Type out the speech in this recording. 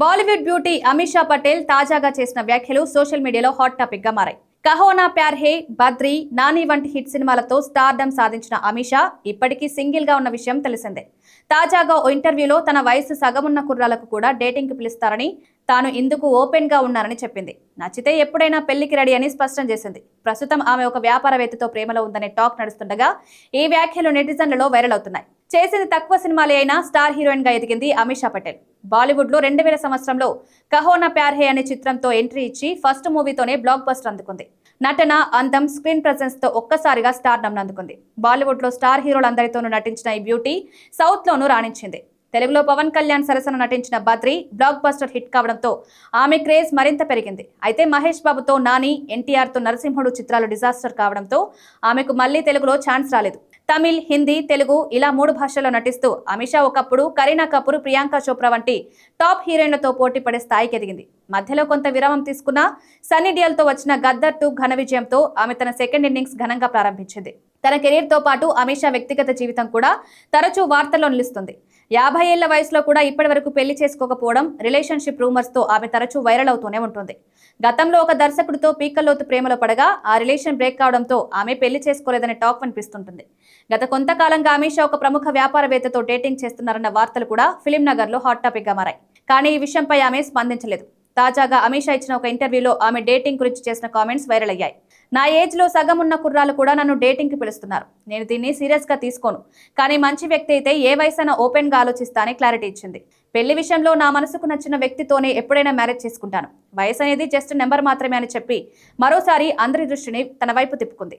Bollywood beauty Amisha Patel తాజాగా చేసిన వ్యాఖ్యలు సోషల్ మీడియాలో హాట్ టాపిక్గా మారాయి. కహోనా ప్యార్ హే బద్రి నాని వంటి హిట్ సినిమాలతో స్టార్డమ్ సాధించిన అమిషా ఇప్పటికీ సింగిల్గా ఉన్న విషయం తెలిసిందే. తాజాగా ఓ ఇంటర్వ్యూలో తన వయసు సగమున్న కుర్రాలకు కూడా డేటింగ్కి పిలుస్తారని తాను ఇందుకు ఓపెన్గా చెప్పింది. నచ్చితే ఎప్పుడైనా పెళ్ళికి రెడీ అని స్పష్టం చేసింది. ప్రస్తుతం ఆమె ఒక వ్యాపారవేత్తతో ప్రేమలో ఉందనే టాక్ నడుస్తుండగా ఈ వ్యాఖ్యలు నెటిజన్లలో వైరల్ అవుతున్నాయి. చేసింది తక్కువ సినిమాలే అయినా స్టార్ హీరోయిన్గా ఎదిగింది అమిషా పటేల్. బాలీవుడ్లో రెండు వేల సంవత్సరంలో కహోనా ప్యార్ హే అనే చిత్రంతో ఎంట్రీ ఇచ్చి ఫస్ట్ మూవీతోనే బ్లాక్ బస్టర్ అందుకుంది. నటన అందం స్క్రీన్ ప్రజెన్స్తో ఒక్కసారిగా స్టార్ అందుకుంది. బాలీవుడ్లో స్టార్ హీరోలందరితోనూ నటించిన ఈ బ్యూటీ సౌత్ లోనూ రాణించింది. తెలుగులో పవన్ కళ్యాణ్ సరసన నటించిన బద్రి బ్లాక్ బస్టర్ హిట్ కావడంతో ఆమె క్రేజ్ మరింత పెరిగింది. అయితే మహేష్ బాబుతో నాని ఎన్టీఆర్తో నరసింహుడు చిత్రాలు డిజాస్టర్ కావడంతో ఆమెకు మళ్ళీ తెలుగులో ఛాన్స్ రాలేదు. తమిళ్ హిందీ తెలుగు ఇలా మూడు భాషల్లో నటిస్తూ అమిషా ఒకప్పుడు కరీనా కపూర్ ప్రియాంక చోప్రా వంటి టాప్ హీరోయిన్లతో పోటీ పడే స్థాయికి ఎదిగింది. మధ్యలో కొంత విరామం తీసుకున్న సన్నీ డియల్తో వచ్చిన గద్దర్ టూ ఘన విజయంతో ఆమె తన సెకండ్ ఇన్నింగ్స్ ఘనంగా ప్రారంభించింది. తన కెరీర్తో పాటు అమిషా వ్యక్తిగత జీవితం కూడా తరచూ వార్తల్లో నిలుస్తుంది. యాభై ఏళ్ళ వయసులో కూడా ఇప్పటి వరకు పెళ్ళి చేసుకోకపోవడం రిలేషన్షిప్ రూమర్స్తో ఆమె తరచూ వైరల్ అవుతూనే ఉంటుంది. గతంలో ఒక దర్శకుడితో పీకల్లోతు ప్రేమలో పడగా ఆ రిలేషన్ బ్రేక్ కావడంతో ఆమె పెళ్ళి చేసుకోలేదనే టాక్ వినిపిస్తుంటుంది. గత కొంతకాలంగా అమీషా ఒక ప్రముఖ వ్యాపారవేత్తతో డేటింగ్ చేస్తున్నారన్న వార్తలు కూడా ఫిలిం నగర్లో హాట్ టాపిక్గా మారాయి. కానీ ఈ విషయంపై ఆమె స్పందించలేదు. తాజాగా అమిషా ఇచ్చిన ఒక ఇంటర్వ్యూలో ఆమె డేటింగ్ గురించి చేసిన కామెంట్స్ వైరల్ అయ్యాయి. నా ఏజ్లో సగం ఉన్న కుర్రాలు కూడా నన్ను డేటింగ్కి పిలుస్తున్నారు. నేను దీన్ని సీరియస్గా తీసుకోను. కానీ మంచి వ్యక్తి అయితే ఏ వయసైనా ఓపెన్గా ఆలోచిస్తా క్లారిటీ ఇచ్చింది. పెళ్ళి విషయంలో నా మనసుకు నచ్చిన వ్యక్తితోనే ఎప్పుడైనా మ్యారేజ్ చేసుకుంటాను. వయసు అనేది జస్ట్ నెంబర్ మాత్రమే అని చెప్పి మరోసారి అందరి దృష్టిని తన వైపు తిప్పుకుంది.